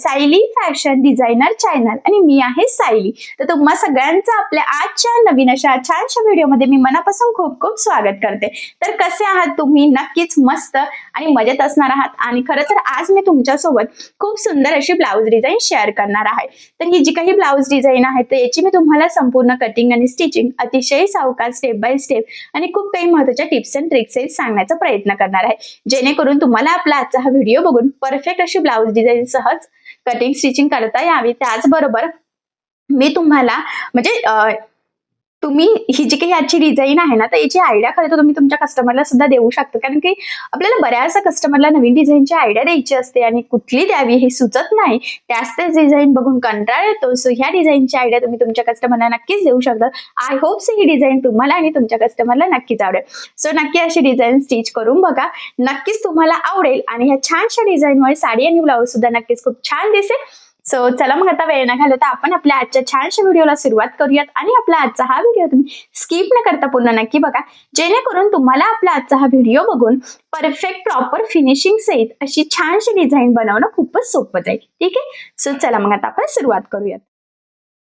Sayali fashion designer channel आणि मी आहे सायली. तर तुम्हा सगळ्यांचं आपल्या आजच्या नवीन अशा छानशा व्हिडिओमध्ये मी मनापासून खूप खूप स्वागत करते. तर कसे आहात तुम्ही? नक्कीच मस्त आणि मजेत असणार आहात. आणि खरं तर आज मी तुमच्यासोबत खूप सुंदर अशी ब्लाऊज डिझाईन शेअर करणार आहे. तर ही जी काही ब्लाऊज डिझाईन आहे तर याची मी तुम्हाला संपूर्ण कटिंग आणि स्टिचिंग अतिशय सावकाश स्टेप बाय स्टेप आणि खूप काही महत्त्वाच्या टिप्स अँड ट्रिक्स सांगण्याचा प्रयत्न करणार आहे. जेणेकरून तुम्हाला आपला आजचा हा व्हिडिओ बघून परफेक्ट अशी ब्लाऊज डिझाईन सहज कटिंग स्टिचिंग करता यावी. त्याचबरोबर मी तुम्हाला म्हणजे तुम्ही ही जी काही आजची डिझाईन आहे ना तर याची आयडिया खरं तर तुम्ही तुमच्या कस्टमरला सुद्धा देऊ शकता. कारण की आपल्याला बऱ्याचशा कस्टमरला नवीन डिझाईनची आयडिया द्यायची असते आणि कुठली द्यावी हे सुचत नाही. त्याच तेच डिझाईन बघून कंटाळ येतो. सो ह्या डिझाईनची आयडिया तुम्ही तुमच्या कस्टमरला नक्कीच देऊ शकता. आय होप ही डिझाईन तुम्हाला आणि तुमच्या कस्टमरला नक्कीच आवडेल. सो नक्की अशी डिझाईन स्टिच करून बघा. नक्कीच तुम्हाला आवडेल आणि ह्या छानशा डिझाईनमुळे साडी आणि ब्लाऊज सुद्धा नक्कीच खूप छान दिसेल. सो चला मग आता वेळ न घालवता आपण आपल्या आजच्या छानशा व्हिडिओला सुरुवात करूयात आणि आपला आजचा हा व्हिडिओ तुम्ही स्किप न करता पूर्ण नक्की बघा. जेणेकरून तुम्हाला आपला आजचा हा व्हिडिओ बघून परफेक्ट प्रॉपर फिनिशिंग सहित अशी छानशी डिझाईन बनवणं खूपच सोपं जाईल. ठीक आहे? सो चला मग आता आपण सुरुवात करूयात.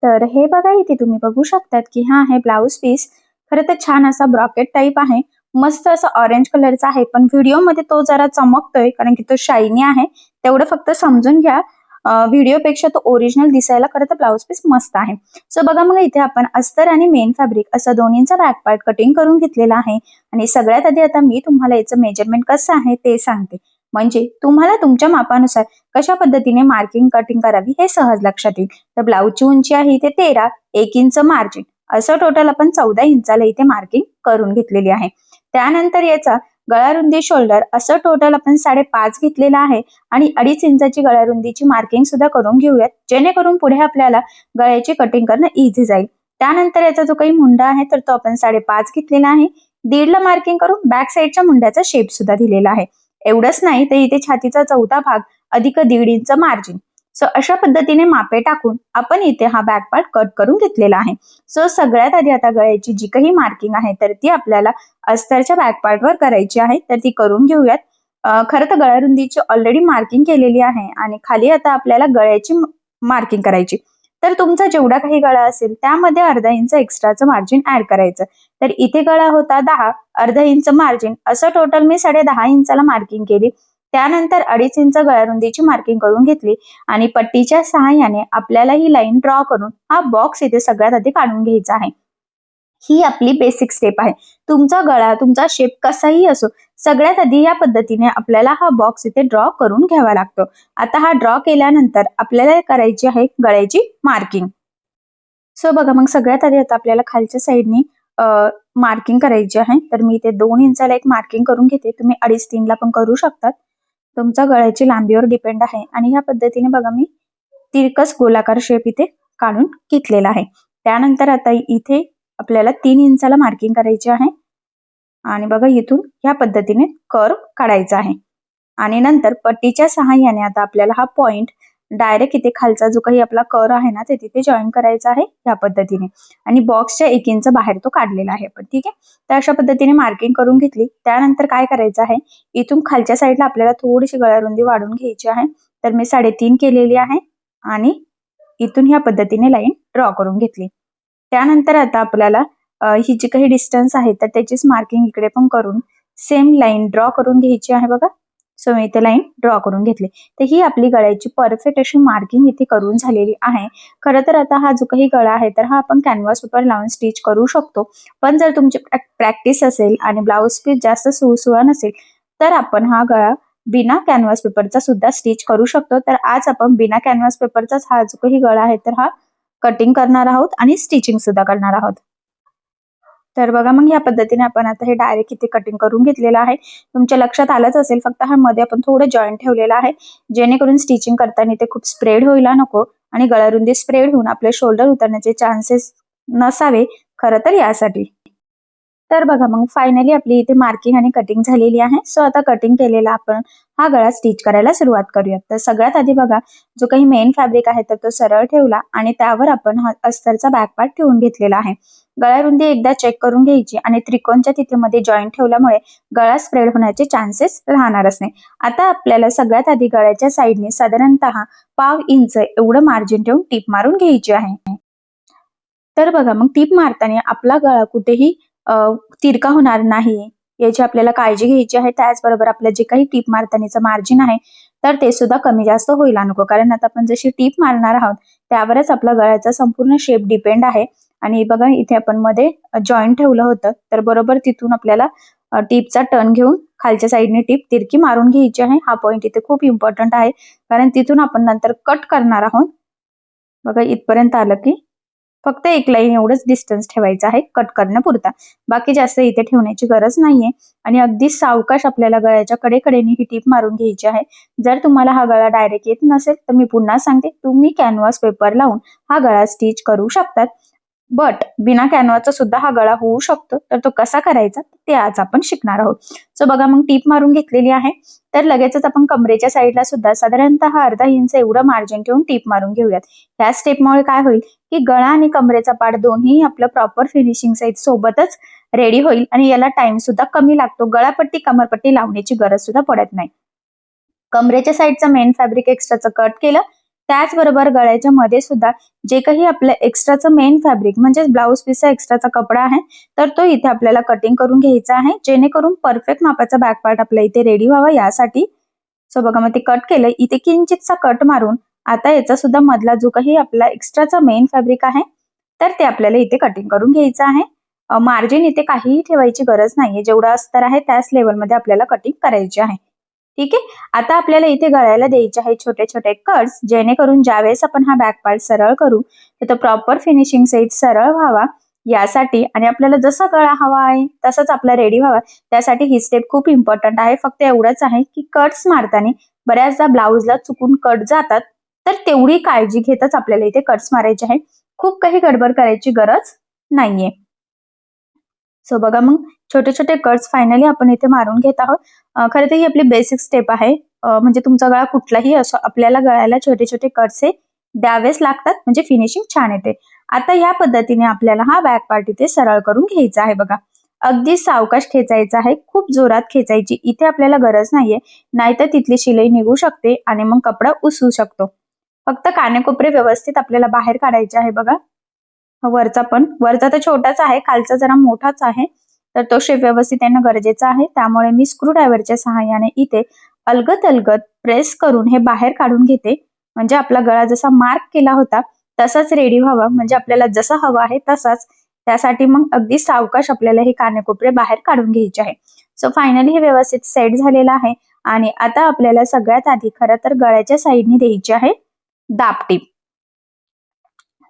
तर हे बघा इथे तुम्ही बघू शकतात की हा आहे ब्लाऊज पीस खरं तर छान असा ब्रॉकेट टाईप आहे. मस्त असा ऑरेंज कलरचा आहे पण व्हिडिओमध्ये तो जरा चमकतोय कारण की तो शायनी आहे. तेवढं फक्त समजून घ्या. व्हिडिओपेक्षा तो ओरिजिनल दिसायला खरं तर ब्लाऊज पीस मस्त आहे. सो बघा मग इथे आपण अस्तर आणि मेन फॅब्रिक असं दोन्हींचा बॅक पार्ट कटिंग करून घेतलेला आहे. आणि सगळ्यात आधी आता मी तुम्हाला याचं मेजरमेंट कसं आहे ते सांगते. म्हणजे तुम्हाला तुमच्या मापानुसार कशा पद्धतीने मार्किंग कटिंग करावी हे सहज लक्षात येईल. तर ब्लाऊजची उंची आहे इथे तेरा एक इंच मार्जिन असं टोटल आपण चौदा इंचाला इथे मार्किंग करून घेतलेली आहे. त्यानंतर याचा गळा रुंदी शोल्डर असं टोटल आपण साडेपाच घेतलेलं आहे. आणि अडीच इंचाची गळ्या रुंदीची मार्किंग सुद्धा करून घेऊयात. जेणेकरून पुढे आपल्याला गळ्याची कटिंग करणं इझी जाईल. त्यानंतर याचा जो काही मुंडा आहे तर तो आपण साडेपाच घेतलेला आहे. दीडला मार्किंग करून बॅक साईडच्या मुंड्याचा शेप सुद्धा दिलेला आहे. एवढंच नाही तर इथे छातीचा चौथा भाग अधिक दीड इंच मार्जिन सो अशा पद्धतीने मापे टाकून आपण इथे हा बॅक पार्ट कट करून घेतलेला आहे. सो सगळ्यात आधी आता गळ्याची जी काही मार्किंग आहे तर ती आपल्याला अस्तरच्या बॅक पार्टवर करायची आहे तर ती करून घेऊयात. खरं तर गळ्या रुंदीची ऑलरेडी मार्किंग केलेली आहे आणि खाली आता आपल्याला गळ्याची मार्किंग करायची. तर तुमचा जेवढा काही गळा असेल त्यामध्ये अर्धा इंच एक्स्ट्राचं मार्जिन ऍड करायचं. तर इथे गळा होता दहा अर्धा इंच मार्जिन असं टोटल मी साडे दहा इंचाला मार्किंग केली. त्यानंतर अडीच इंच गळ्यारुंदीची मार्किंग करून घेतली आणि पट्टीच्या सहाय्याने आपल्याला ही लाईन ड्रॉ करून हा बॉक्स इथे सगळ्यात आधी काढून घ्यायचा आहे. ही आपली बेसिक स्टेप आहे. तुमचा गळा तुमचा शेप कसाही असो सगळ्यात आधी या पद्धतीने आपल्याला हा बॉक्स इथे ड्रॉ करून घ्यावा लागतो. आता हा ड्रॉ केल्यानंतर आपल्याला करायची आहे गळ्याची मार्किंग सो बघा मग सगळ्यात आधी आता आपल्याला खालच्या साईडनी मार्किंग करायची आहे. तर मी इथे दोन इंचाला एक मार्किंग करून घेते. तुम्ही अडीच तीनला पण करू शकतात. तुमचा गळ्याची लांबीवर डिपेंड आहे. आणि ह्या पद्धतीने बघा मी तिरकस गोलाकार शेप इथे काढून घेतलेला आहे. त्यानंतर आता इथे आपल्याला तीन इंचाला मार्किंग करायची आहे. आणि बघा इथून ह्या पद्धतीने कर्व काढायचा आहे. आणि नंतर पट्टीच्या सहाय्याने आता आपल्याला हा पॉइंट डायरेक्ट इथे खालचा जो काही आपला कर आहे ना ते तिथे जॉईन करायचा आहे ह्या पद्धतीने. आणि बॉक्सच्या एक इंच बाहेर तो काढलेला आहे पण ठीक आहे? तर अशा पद्धतीने मार्किंग करून घेतली. त्यानंतर काय करायचं आहे? इथून खालच्या साईडला आपल्याला थोडीशी गळारुंदी वाढून घ्यायची आहे. तर मी साडेतीन केलेली आहे आणि इथून ह्या पद्धतीने लाईन ड्रॉ करून घेतली. त्यानंतर आता आपल्याला ही जी काही डिस्टन्स आहे तर त्याचीच मार्किंग इकडे पण करून सेम लाईन ड्रॉ करून घ्यायची आहे बघा. सो मी इथे लाईन ड्रॉ करून घेतली. तर ही आपली गळ्याची परफेक्ट अशी मार्किंग इथे करून झालेली आहे. खरं तर आता हा जो काही गळा आहे तर हा आपण कॅनव्हास पेपर लावून स्टिच करू शकतो. पण जर तुमची प्रॅक्टिस असेल आणि ब्लाऊज पीस जास्त सुळसुळा नसेल तर आपण हा गळा बिना कॅनव्हास पेपरचा सुद्धा स्टिच करू शकतो. तर आज आपण बिना कॅनव्हास पेपरचाच हा जो काही गळा आहे तर हा कटिंग करणार आहोत आणि स्टिचिंग सुद्धा करणार आहोत. तर बघा मग या पद्धतीने आपण आता हे डायरेक्ट इथे कटिंग करून घेतलेलं आहे. तुमच्या लक्षात आलंच असेल फक्त हा मध्ये आपण थोडं जॉईंट ठेवलेलं आहे. जेणेकरून स्टिचिंग करताना ते खूप स्प्रेड होईल नको आणि गळारुंदी स्प्रेड होऊन आपले शोल्डर उतरण्याचे चान्सेस नसावे. खरं तर यासाठी. तर बघा मग फायनली आपली इथे मार्किंग आणि कटिंग झालेली आहे. सो आता कटिंग केलेला आपण हा गळा स्टिच करायला सुरुवात करूयात. तर सगळ्यात आधी बघा जो काही मेन फॅब्रिक आहे तर तो सरळ ठेवला आणि त्यावर आपण हा अस्तरचा बॅक पार्ट ठेवून घेतलेला आहे. गळा रुंदी एकदा चेक करून घ्यायची आणि त्रिकोणच्या तिथेमध्ये जॉईंट ठेवल्यामुळे गळा स्प्रेड होण्याचे चान्सेस राहणारच नाही. आता आपल्याला सगळ्यात आधी गळ्याच्या साईडने साधारणतः पाव इंच एवढं मार्जिन ठेवून टीप मारून घ्यायची आहे. तर बघा मग टीप मारताना आपला गळा कुठेही तिरका होणार नाही. याची आपल्याला काळजी घ्यायची आहे. त्याचबरोबर आपलं जे काही टीप मारतानीचं मार्जिन आहे तर ते सुद्धा कमी जास्त होईल नको कारण आता आपण जशी टीप मारणार आहोत त्यावरच आपला गळ्याचा संपूर्ण शेप डिपेंड आहे. आणि बघा इथे आपण मध्ये जॉईंट ठेवलं होतं तर बरोबर तिथून आपल्याला टीपचा टर्न घेऊन खालच्या साईडने टीप तिरकी मारून घ्यायची आहे. हा पॉईंट इथे खूप इम्पॉर्टंट आहे. कारण तिथून आपण नंतर कट करणार आहोत. बघा इथपर्यंत आलं की फक्त एक लाईन एवढंच डिस्टन्स ठेवायचं आहे कट करण्यापुरता बाकी जास्त इथे ठेवण्याची गरज नाहीये. आणि अगदी सावकाश आपल्याला गळ्याच्या कडेकडेने ही टीप मारून घ्यायची आहे. जर तुम्हाला हा गळा डायरेक्ट येत नसेल तर मी पुन्हा सांगते तुम्ही कॅनव्हास पेपर लावून हा गळा स्टिच करू शकतात. बट बिना कॅनवाचा सुद्धा हा गळा होऊ शकतो. तर तो कसा करायचा? ते आज आपण शिकणार आहोत. सो बघा मग टीप मारून घेतलेली आहे. तर लगेचच आपण कमरेच्या साईडला सुद्धा साधारणतः अर्धा इंच एवढं मार्जिन ठेवून टीप मारून घेऊयात. ह्या स्टेपमुळे काय होईल? की गळा आणि कमरेचा पाठ दोन्ही आपलं प्रॉपर फिनिशिंग साईज सोबतच रेडी होईल आणि याला टाइम सुद्धा कमी लागतो. गळापट्टी कमरपट्टी लावण्याची गरज सुद्धा पडत नाही. कमरेच्या साईडचं मेन फॅब्रिक एक्स्ट्राचं कट केलं त्याचबरोबर गळ्याच्या मध्ये सुद्धा जे काही आपलं एक्स्ट्राचं मेन फॅब्रिक म्हणजे ब्लाऊज पीसचा एक्स्ट्राचा कपडा आहे तर तो इथे आपल्याला कटिंग करून घ्यायचा आहे. जेणेकरून परफेक्ट मापाचा बॅक पार्ट आपल्या इथे रेडी व्हावा. यासाठी सो बघा मग ते कट केलं. इथे किंचितचा कट मारून आता याचा सुद्धा मधला जो काही आपला एक्स्ट्राचा मेन फॅब्रिक आहे तर ते आपल्याला इथे कटिंग करून घ्यायचं आहे. मार्जिन इथे काहीही ठेवायची गरज नाहीये. जेवढा अस्तर आहे त्याच लेवलमध्ये आपल्याला कटिंग करायची आहे. ठीक आहे? आता आपल्याला इथे गळायला द्यायचे आहे छोटे छोटे कट्स जेणेकरून ज्यावेळेस आपण हा बॅक पार्ट सरळ करू तर प्रॉपर फिनिशिंग सहित सरळ व्हावा. यासाठी आणि आपल्याला जसा गळा हवा आहे तसाच आपला रेडी व्हावा. त्यासाठी ही स्टेप खूप इम्पॉर्टंट आहे. फक्त एवढंच आहे की कट्स मारताना बऱ्याचदा ब्लाऊजला चुकून कट जातात तर तेवढी काळजी घेतच आपल्याला इथे कट्स मारायचे आहे खूप काही गडबड करायची गरज नाहीये. सो बघा मग छोटे छोटे कट्स फायनली आपण इथे मारून घेत आहोत. खरं तर ही आपली बेसिक स्टेप आहे. म्हणजे तुमचा गळा कुठलाही असो आपल्याला गळ्याला छोटे छोटे कट्स हे द्यावेच लागतात. म्हणजे फिनिशिंग छान येते. आता या पद्धतीने आपल्याला हा बॅक पार्ट इथे सरळ करून घ्यायचा आहे बघा. अगदी सावकाश खेचायचा आहे. खूप जोरात खेचायची. इथे आपल्याला गरज नाहीये. नाहीतर तिथली शिलाई निघू शकते आणि मग कपडा उसू शकतो. फक्त कानेकोपरे व्यवस्थित आपल्याला बाहेर काढायचे आहे बघा. वरचा पण. वरचा तर छोटाच आहे. खालचा जरा मोठाच आहे. तर तो शेप व्यवस्थित येणं गरजेचं आहे. त्यामुळे मी स्क्रूड्रायव्हरच्या सहाय्याने इथे अलगत अलगत प्रेस करून हे बाहेर काढून घेते. म्हणजे आपला गळा जसा मार्क केला होता तसाच रेडी व्हावा. म्हणजे आपल्याला जसा हवा आहे तसाच. त्यासाठी मग अगदी सावकाश आपल्याला हे कानेकोपरे बाहेर काढून घ्यायचे आहे. सो फायनली हे व्यवस्थित सेट झालेलं आहे. आणि आता आपल्याला सगळ्यात आधी खरं तर गळ्याच्या साईडने द्यायची आहे दापटीप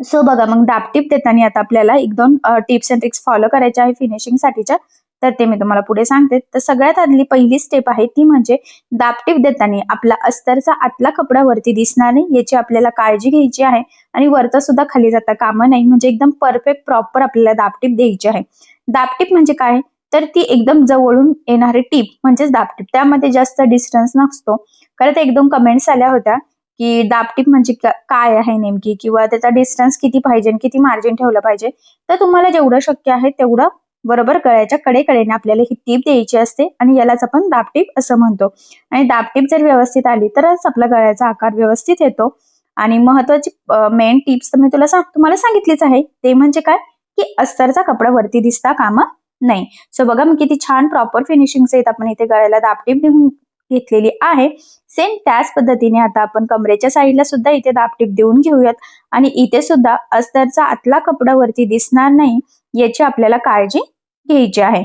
सो बघा मग दापटीप देताना आता आपल्याला एक दोन टिप्स अँड ट्रिक्स फॉलो करायच्या आहे फिनिशिंग साठीच्या. तर ते मी तुम्हाला पुढे सांगते. तर सगळ्यात आदली पहिली स्टेप आहे ती म्हणजे दापटीप देताना आपला अस्तरचा आतला कपडा वरती दिसणार नाही याची आपल्याला काळजी घ्यायची आहे आणि वरचा सुद्धा खाली जाता कामा नाही. म्हणजे एकदम परफेक्ट प्रॉपर आपल्याला दापटीप द्यायची आहे. दापटीप म्हणजे काय? तर ती एकदम जवळून येणारी टीप म्हणजेच दापटीप त्यामध्ये जास्त डिस्टन्स नसतो. खरं एक दोन कमेंट्स आल्या होत्या. की दापटीप म्हणजे काय आहे नेमकी? किंवा त्याचा डिस्टन्स किती पाहिजे किती मार्जिन ठेवलं पाहिजे? तर तुम्हाला जेवढं शक्य आहे तेवढं बरोबर गळ्याच्या कडेकडेने आपल्याला ही टीप द्यायची असते आणि यालाच आपण दापटीप असं म्हणतो. आणि दापटीप जर व्यवस्थित आली तरच आपला गळ्याचा आकार व्यवस्थित येतो. आणि महत्वाची मेन टिप्स तर मी तुला सांग तुम्हाला सांगितलीच आहे. ते म्हणजे काय? की अस्तरचा कपडा वरती दिसता कामा नाही सो बघा मी किती छान प्रॉपर फिनिशिंग आहेत. आपण इथे गळ्याला दापटीप देऊन घेतलेली आहे. सेम त्याच पद्धतीने आता आपण कमरेच्या साईडला सुद्धा इथे दापटीप देऊन घेऊयात. आणि इथे सुद्धा अस्तरचा आतला कपडा वरती दिसणार नाही याची आपल्याला काळजी घ्यायची आहे.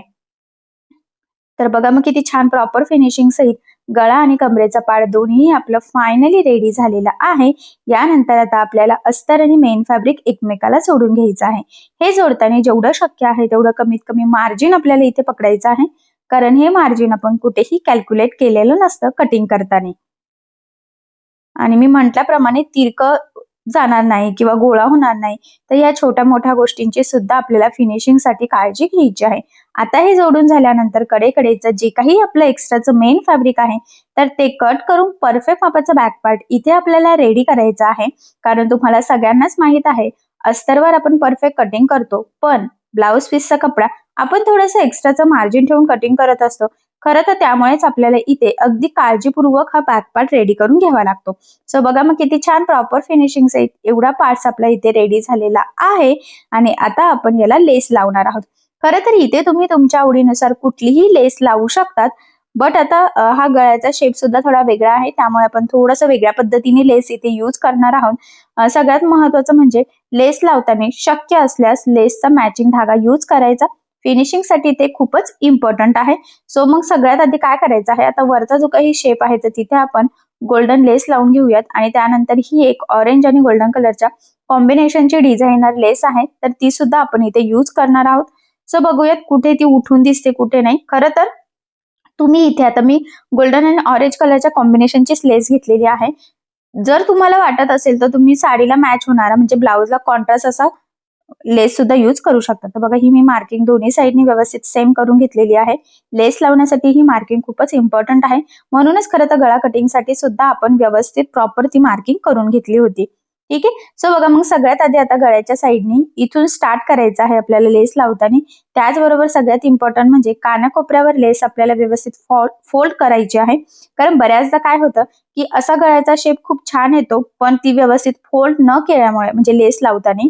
तर बघा मग किती छान प्रॉपर फिनिशिंग सहित गळा आणि कमरेचा पाड दोन्ही आपलं फायनली रेडी झालेलं आहे. यानंतर आता आपल्याला अस्तर आणि मेन फॅब्रिक एकमेकाला जोडून घ्यायचं आहे. हे जोडताना जेवढं शक्य आहे तेवढं कमीत कमी मार्जिन आपल्याला इथे पकडायचं आहे. कारण हे मार्जिन आपण कुठेही कॅल्क्युलेट केलेलं नसतं कटिंग करताना. आणि मी म्हटल्याप्रमाणे तिरक जाणार नाही किंवा गोळा होणार नाही तर या छोट्या मोठ्या गोष्टींची सुद्धा आपल्याला फिनिशिंगसाठी काळजी घ्यायची आहे. आता हे जोडून झाल्यानंतर कडेकडेचं जे काही आपलं एक्स्ट्राचं मेन फॅब्रिक आहे तर ते कट करून परफेक्ट मापाचं बॅक पार्ट इथे आपल्याला रेडी करायचं आहे. कारण तुम्हाला सगळ्यांनाच माहीत आहे अस्तरवर आपण परफेक्ट कटिंग करतो पण ब्लाऊज पीसचा कपडा आपण थोडस एक्स्ट्राचं मार्जिन ठेवून कटिंग करत असतो. खरं तर त्यामुळेच आपल्याला इथे अगदी काळजीपूर्वक हा बॅकपार्ट रेडी करून घ्यावा लागतो. सो बघा मग किती छान प्रॉपर फिनिशिंग सहित एवढा पार्ट्स आपला इथे रेडी झालेला आहे. आणि आता आपण याला लेस लावणार आहोत. खरं तर इथे तुम्ही तुमच्या आवडीनुसार कुठलीही लेस लावू शकतात. बट आता हा गळ्याचा शेप सुद्धा थोडा वेगळा आहे. त्यामुळे आपण थोडस वेगळ्या पद्धतीने लेस इथे यूज करणार आहोत. सगळ्यात महत्वाचं म्हणजे लेस लावताना शक्य असल्यास लेसचा मॅचिंग धागा यूज करायचा. फिनिशिंगसाठी ते खूपच इम्पॉर्टंट आहे. सो मग सगळ्यात आधी काय करायचं आहे? आता वरचा जो काही शेप आहे तर तिथे आपण गोल्डन लेस लावून घेऊयात. आणि त्यानंतर ही एक ऑरेंज आणि गोल्डन कलरच्या कॉम्बिनेशनची डिझायनर लेस आहे. तर ती सुद्धा आपण इथे यूज करणार आहोत. सो बघूयात कुठे ती उठून दिसते कुठे नाही. खरं तर तुम्ही इथे आता मी गोल्डन आणि ऑरेंज कलरच्या कॉम्बिनेशनची लेस घेतलेली आहे. जर तुम्हाला वाटत असेल तर तुम्ही साडीला मॅच होणारा म्हणजे ब्लाऊजला कॉन्ट्रास्ट असा लेस सुद्धा यूज करू शकता तर बघा ही मी मार्किंग दोन्ही साईडनी व्यवस्थित सेम करून घेतलेली आहे. लेस लावण्यासाठी ही मार्किंग खूपच इम्पॉर्टंट आहे. म्हणूनच खरं तर गळा कटिंगसाठी सुद्धा आपण व्यवस्थित प्रॉपर ती मार्किंग करून घेतली होती. ठीक आहे? सो बघा मग सगळ्यात आधी आता गळ्याच्या साईडनी इथून स्टार्ट करायचं आहे आपल्याला लेस लावताना. त्याचबरोबर सगळ्यात इम्पॉर्टंट म्हणजे कानाकोपऱ्यावर लेस आपल्याला व्यवस्थित फोल्ड करायची आहे. कारण बऱ्याचदा काय होतं की असा गळ्याचा शेप खूप छान येतो पण ती व्यवस्थित फोल्ड न केल्यामुळे म्हणजे लेस लावताना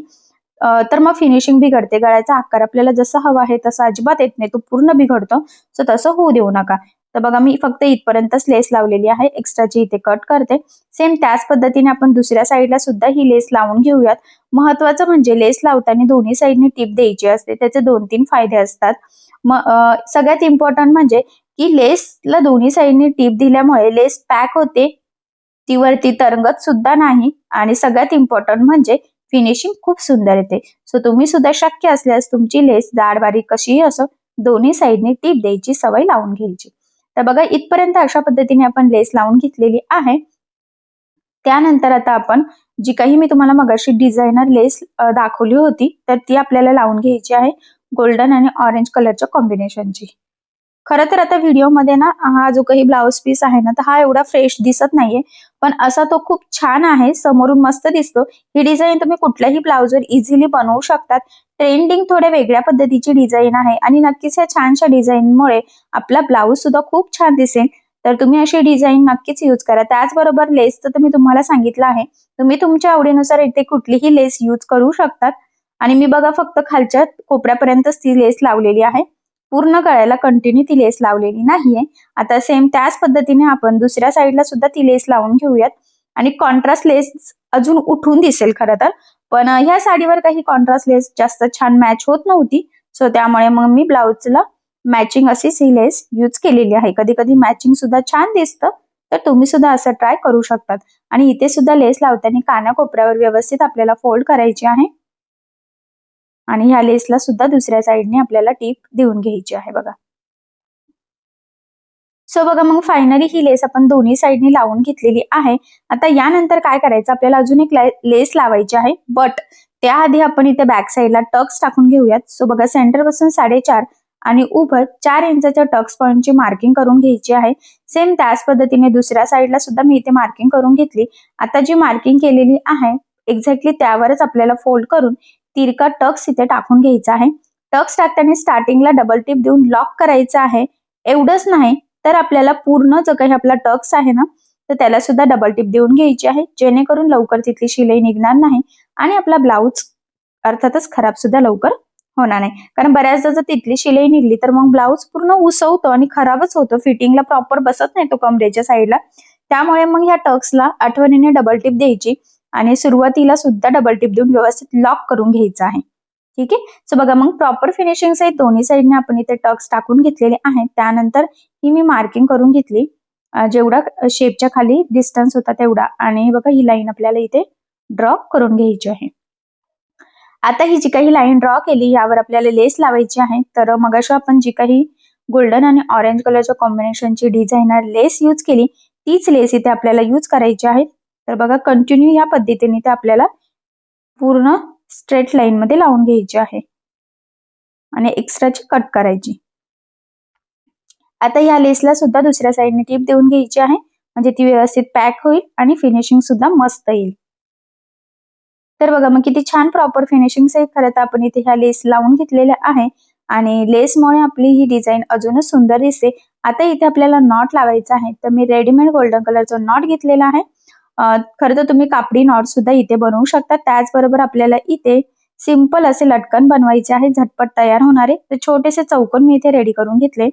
तर मग फिनिशिंग बिघडते. गळ्याचा आकार आपल्याला जसं हवा आहे तसा अजिबात येत नाही. तो पूर्ण बिघडतो. सो तसं होऊ देऊ नका. तर बघा मी फक्त इथपर्यंतच लेस लावलेली आहे. एक्स्ट्राची इथे कट करते. सेम त्याच पद्धतीने आपण दुसऱ्या साईडला सुद्धा ही लेस लावून घेऊयात. महत्वाचं म्हणजे लेस लावताना दोन्ही साईडने टिप द्यायची असते. त्याचे दोन तीन फायदे असतात. मग सगळ्यात इम्पॉर्टंट म्हणजे की लेसला दोन्ही साईडने टिप दिल्यामुळे लेस पॅक होते. ती वरती तरंगत सुद्धा नाही. आणि सगळ्यात इम्पॉर्टंट म्हणजे फिनिशिंग खूप सुंदर येते. सो तुम्ही सुद्धा शक्य असल्यास तुमची लेस जाड बारीक कशीही असो दोन्ही साईडने टीप द्यायची सवय लावून घ्यायची. तर बघा इथपर्यंत अशा पद्धतीने आपण लेस लावून घेतलेली आहे. त्यानंतर आता आपण जी काही मी तुम्हाला मगाशी डिझायनर लेस दाखवली होती तर ती आपल्याला लावून घ्यायची आहे. गोल्डन आणि ऑरेंज कलरच्या कॉम्बिनेशनची खरं तर आता व्हिडिओमध्ये ना हा जो काही ब्लाऊज पीस आहे ना तर हा एवढा फ्रेश दिसत नाहीये. पण असा तो खूप छान आहे समोरून मस्त दिसतो. ही डिझाईन तुम्ही कुठल्याही ब्लाऊजवर इझिली बनवू शकतात. ट्रेंडिंग थोड्या वेगळ्या पद्धतीची डिझाईन आहे आणि नक्कीच या छानशा डिझाईनमुळे आपला ब्लाऊज सुद्धा खूप छान दिसेल. तर तुम्ही अशी डिझाईन नक्कीच यूज करा. त्याचबरोबर लेस तर मी तुम्हाला सांगितलं आहे. तुम्ही तुमच्या आवडीनुसार इथे कुठलीही लेस यूज करू शकतात. आणि मी बघा फक्त खालच्या कोपऱ्यापर्यंतच ती लेस लावलेली आहे. पूर्ण गळ्याला कंटिन्यू ती लेस लावलेली नाहीये. आता सेम त्याच पद्धतीने आपण दुसऱ्या साईडला सुद्धा ती लेस लावून घेऊयात. आणि कॉन्ट्रास्ट लेस अजून उठून दिसेल खरं तर. पण ह्या साडीवर काही कॉन्ट्रास्ट लेस जास्त छान मॅच होत नव्हती. सो त्यामुळे मग मी ब्लाऊजला मॅचिंग अशीच ही लेस यूज केलेली आहे. कधी कधी मॅचिंग सुद्धा छान दिसतं. तर तुम्ही सुद्धा असं ट्राय करू शकतात. आणि इथे सुद्धा लेस लावताना कानाकोपऱ्यावर व्यवस्थित आपल्याला फोल्ड करायची आहे. आणि ह्या लेसला सुद्धा दुसऱ्या साईडने आपल्याला टीप देऊन घ्यायची आहे बघा. सो बघा मग फायनली ही लेस आपण दोन्ही साईडने लावून घेतलेली आहे. आता यानंतर काय करायचं? आपल्याला अजून एक लेस लावायची आहे. बट त्याआधी आपण इथे बॅक साईडला टक्स टाकून घेऊयात. सो बघा सेंटरपासून साडेचार आणि उभं चार इंचाच्या टक्स पॉईंटची मार्किंग करून घ्यायची आहे. सेम त्याच पद्धतीने दुसऱ्या साईडला सुद्धा मी इथे मार्किंग करून घेतली. आता जी मार्किंग केलेली आहे एक्झॅक्टली त्यावरच आपल्याला फोल्ड करून तिरका टक्स इथे टाकून घ्यायचा आहे. टक्स टाकताना स्टार्टिंगला डबल टिप देऊन लॉक करायचा आहे. एवढंच नाही तर आपल्याला पूर्ण जो काही आपला टक्स आहे ना तर त्याला सुद्धा डबल टिप देऊन घ्यायची आहे. जेणेकरून लवकर तिथली शिलाई निघणार नाही आणि आपला ब्लाऊज अर्थातच खराब सुद्धा लवकर होणार नाही. कारण बऱ्याचदा जर तिथली शिलाई निघली तर मग ब्लाऊज पूर्ण उसवतो आणि खराबच होतो. फिटिंगला प्रॉपर बसत नाही तो कमरेच्या साईडला त्यामुळे मग ह्या टक्सला आठवणीने डबल टिप द्यायची. आणि सुरुवातीला सुद्धा डबल टिप देऊन व्यवस्थित लॉक करून घ्यायचं आहे. ठीक आहे? सो बघा मग प्रॉपर फिनिशिंग साईड दोन्ही साईडने आपण इथे टक्स टाकून घेतलेले आहेत. त्यानंतर ही मी मार्किंग करून घेतली. जेवढा शेपच्या खाली डिस्टन्स होता तेवढा. आणि बघा ही लाईन आपल्याला इथे ड्रॉ करून घ्यायची आहे. आता ही जी काही लाईन ड्रॉ केली यावर आपल्याला लेस लावायची आहे. तर मग आपण जी काही गोल्डन आणि ऑरेंज कलरच्या कॉम्बिनेशनची डिझायनर लेस यूज केली तीच लेस इथे आपल्याला यूज करायची आहे. तर बघा कंटिन्यू या पद्धतीने ते आपल्याला पूर्ण स्ट्रेट लाईन मध्ये लावून घ्यायची आहे. आणि एक्स्ट्राची कट करायची. आता या लेसला सुद्धा दुसऱ्या साईडने टीप देऊन घ्यायची आहे. म्हणजे ती व्यवस्थित पॅक होईल आणि फिनिशिंग सुद्धा मस्त येईल. तर बघा मग किती छान प्रॉपर फिनिशिंग आहे खरं तर आपण इथे ह्या लेस लावून घेतलेल्या आहे. आणि लेसमुळे आपली ही डिझाईन अजूनच सुंदर दिसते. आता इथे आपल्याला नॉट लावायचा आहे. तर मी रेडीमेड गोल्डन कलरचा नॉट घेतलेला आहे. खरं तर तुम्ही कापडी नॉट सुद्धा इथे बनवू शकता. त्याचबरोबर आपल्याला इथे सिंपल असे लटकन बनवायचे आहे. झटपट तयार होणारे. तर छोटेसे चौकोन मी इथे रेडी करून घेतले.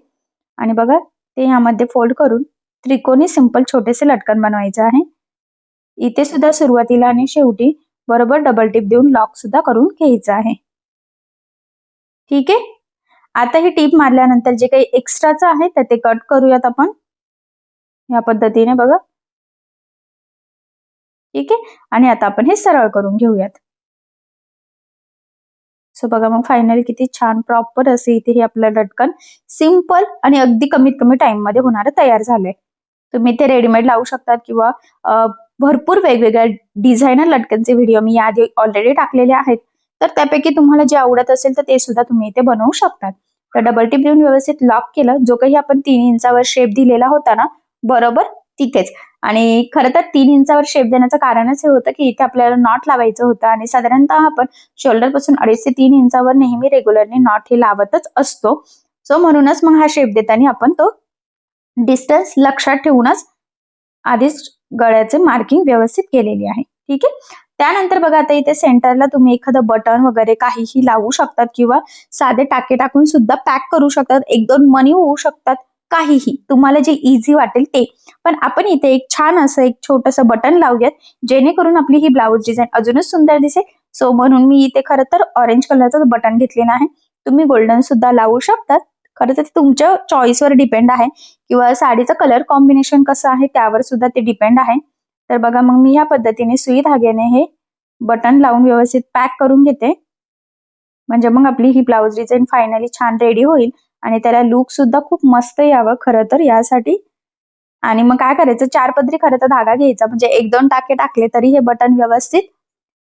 आणि बघा ते यामध्ये फोल्ड करून त्रिकोणी सिंपल छोटेसे लटकन बनवायचे आहे. इथे सुद्धा सुरुवातीला आणि शेवटी बरोबर डबल टिप देऊन लॉक सुद्धा करून घ्यायचं आहे. ठीक आहे? आता ही टीप मारल्यानंतर जे काही एक्स्ट्राचं आहे तर ते कट करूयात आपण. या पद्धतीने बघा. ठीक आहे? आणि आता आपण हे सरळ करून घेऊयात. सो बघा मग फायनली किती छान प्रॉपर असे इथे हे आपलं लटकन सिंपल आणि अगदी कमीत कमी टाइममध्ये होणार तयार झालंय. तुम्ही ते रेडीमेड लावू शकतात किंवा भरपूर वेगवेगळ्या डिझायनर लटकनचे व्हिडिओ मी याआधी ऑलरेडी टाकलेले आहेत. तर त्यापैकी तुम्हाला जे आवडत असेल तर ते सुद्धा तुम्ही इथे बनवू शकतात. तर डबल टिप देऊन व्यवस्थित लॉक केलं. जो काही आपण तीन इंचावर शेप दिलेला होता ना बरोबर तिथेच. आणि खरं तर तीन इंचावर शेप देण्याचं कारणच हे होतं की इथे आपल्याला नॉट लावायचं होतं आणि साधारणतः आपण शोल्डरपासून अडीच ते तीन इंचावर नेहमी रेग्युलरली नॉट हे लावतच असतो. सो म्हणूनच मग हा शेप देताना आपण तो डिस्टन्स लक्षात ठेवूनच आधीच गळ्याचे मार्किंग व्यवस्थित केलेली आहे. ठीक आहे? त्यानंतर बघा आता इथे सेंटरला तुम्ही एखादं बटन वगैरे काहीही लावू शकतात किंवा साधे टाके टाकून सुद्धा पॅक करू शकतात. एक दोन मनी होऊ शकतात. काहीही. तुम्हाला जे इझी वाटेल ते. पण आपण इथे एक छान असं एक छोटस बटन लावूयात जेणेकरून आपली ही ब्लाऊज डिझाईन अजूनच सुंदर दिसेल. सो म्हणून मी इथे खरं तर ऑरेंज कलरचं बटन घेतलेलं आहे. तुम्ही गोल्डन सुद्धा लावू शकतात खरं तर ते तुमच्या चॉईसवर डिपेंड आहे. किंवा साडीचं कलर कॉम्बिनेशन कसं आहे त्यावर सुद्धा ते डिपेंड आहे. तर बघा मग मी या पद्धतीने सुई धाग्याने हे बटन लावून व्यवस्थित पॅक करून घेते. म्हणजे मग आपली ही ब्लाऊज डिझाईन फायनली छान रेडी होईल. आणि त्याला लुक सुद्धा खूप मस्त यावं खरं तर यासाठी. आणि मग काय करायचं? चार पदरी खरं तर धागा घ्यायचा. म्हणजे एक दोन टाके टाकले तरी हे बटन व्यवस्थित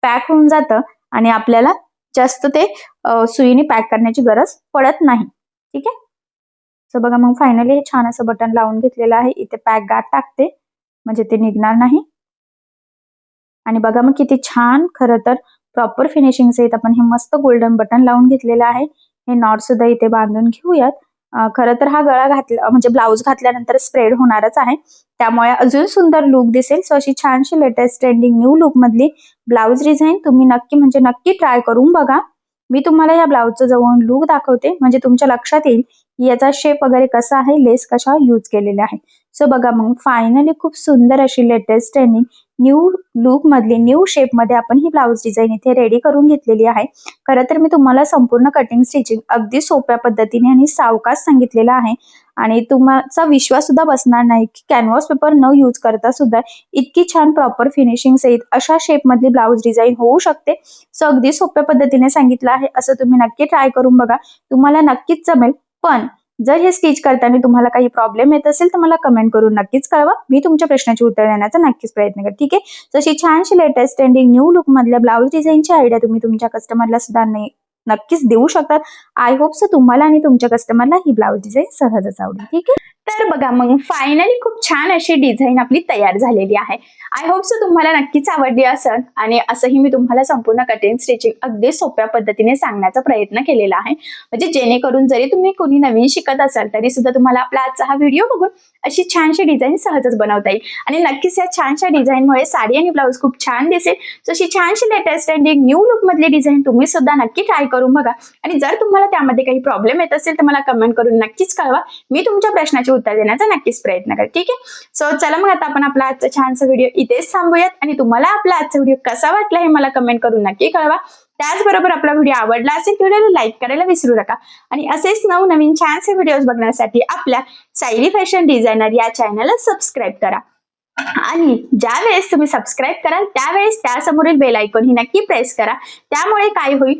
पॅक होऊन जातं. आणि आपल्याला जास्त ते सुईने पॅक करण्याची गरज पडत नाही. ठीक आहे? सो बघा मग फायनली हे छान असं बटन लावून घेतलेलं आहे. इथे पॅक गाठ टाकते. म्हणजे ते निघणार नाही. आणि बघा मग किती छान खरं तर प्रॉपर फिनिशिंग आहेत आपण हे मस्त गोल्डन बटन लावून घेतलेलं आहे. हे नॉट सुद्धा इथे बांधून घेऊयात. खरं तर हा गळा घातला म्हणजे ब्लाऊज घातल्यानंतर स्प्रेड होणारच आहे. त्यामुळे अजून सुंदर लुक दिसेल. सो अशी छानशी लेटेस्ट ट्रेंडिंग न्यू लुक मधली ब्लाऊज डिझाईन तुम्ही नक्की म्हणजे नक्की ट्राय करून बघा. मी तुम्हाला या ब्लाऊजचं जवळून लुक दाखवते. म्हणजे तुमच्या लक्षात येईल याचा शेप वगैरे कसा आहे लेस कशा यूज केलेला आहे. सो बघा मग फायनली खूप सुंदर अशी लेटेस्ट ट्रेनिंग न्यू लुक मधली न्यू शेपमध्ये आपण ही ब्लाऊज डिझाईन इथे रेडी करून घेतलेली आहे. खरं तर मी तुम्हाला संपूर्ण कटिंग स्टिचिंग अगदी सोप्या पद्धतीने आणि सावकाश सांगितलेलं आहे. आणि तुमचा विश्वास सुद्धा बसणार नाही की कॅनव्हास पेपर न यूज करता सुद्धा इतकी छान प्रॉपर फिनिशिंग सहित अशा शेपमधली ब्लाऊज डिझाईन होऊ शकते. सो अगदी सोप्या पद्धतीने सांगितलं आहे. असं तुम्ही नक्की ट्राय करून बघा. तुम्हाला नक्कीच जमेल. पण जर हे स्टिच करताना तुम्हाला काही प्रॉब्लेम येत असेल तर मला कमेंट करून नक्कीच कळवा. मी तुमच्या प्रश्नाची उत्तर देण्याचा नक्कीच प्रयत्न करेन. ठीक आहे? तशी छानशी लेटेस्ट ट्रेंडिंग न्यू लुक मधल्या ब्लाऊज डिझाईनची आयडिया तुम्ही तुमच्या कस्टमरला सुद्धा नाही नक्कीच देऊ शकतात. आय होप सो तुम्हाला आणि तुमच्या कस्टमरला ही ब्लाऊज डिझाईन सहजच आवडेल. ठीक आहे? तर बघा मग फायनली खूप छान अशी डिझाईन आपली तयार झालेली आहे. आय होप सो तुम्हाला नक्कीच आवडली असेल आणि असंही मी तुम्हाला संपूर्ण कटिंग स्टिचिंग अगदी सोप्या पद्धतीने सांगण्याचा प्रयत्न केलेला आहे. म्हणजे जेणेकरून जरी तुम्ही कोणी नवीन शिकत असाल तरी सुद्धा तुम्हाला आपला आजचा हा व्हिडिओ बघून अशी छानशी डिझाईन सहजच बनवता येईल. आणि नक्कीच या छानशा डिझाईनमुळे साडी आणि ब्लाऊज खूप छान दिसेल. अशी छानशी लेटेस्ट ट्रेंडिंग न्यू लुक मधली डिझाईन तुम्ही सुद्धा नक्की ट्राय करून बघा. आणि जर तुम्हाला त्यामध्ये काही प्रॉब्लेम येत असेल तर मला कमेंट करून नक्कीच कळवा. मी तुमच्या प्रश्नाचे उत्तर देण्याचा नक्कीच प्रयत्न कर ठीक आहे? सो चला मग आता आपण आपला आजचा छानसा व्हिडिओ इथेच थांबूयात. आणि तुम्हाला आपला आजचा व्हिडिओ कसा वाटला हे मला कमेंट करून नक्की कळवा. त्याचबरोबर आपला व्हिडिओ आवडला असेल व्हिडिओला लाईक करायला विसरू नका. आणि असेच नवनवीन छानसे व्हिडिओज बघण्यासाठी आपल्या सायली फॅशन डिझायनर या चॅनलला सबस्क्राईब करा. आणि ज्या वेळेस तुम्ही सबस्क्राईब कराल त्यावेळेस त्यासमोरील बेल आयकॉन ही नक्की प्रेस करा. त्यामुळे काय होईल?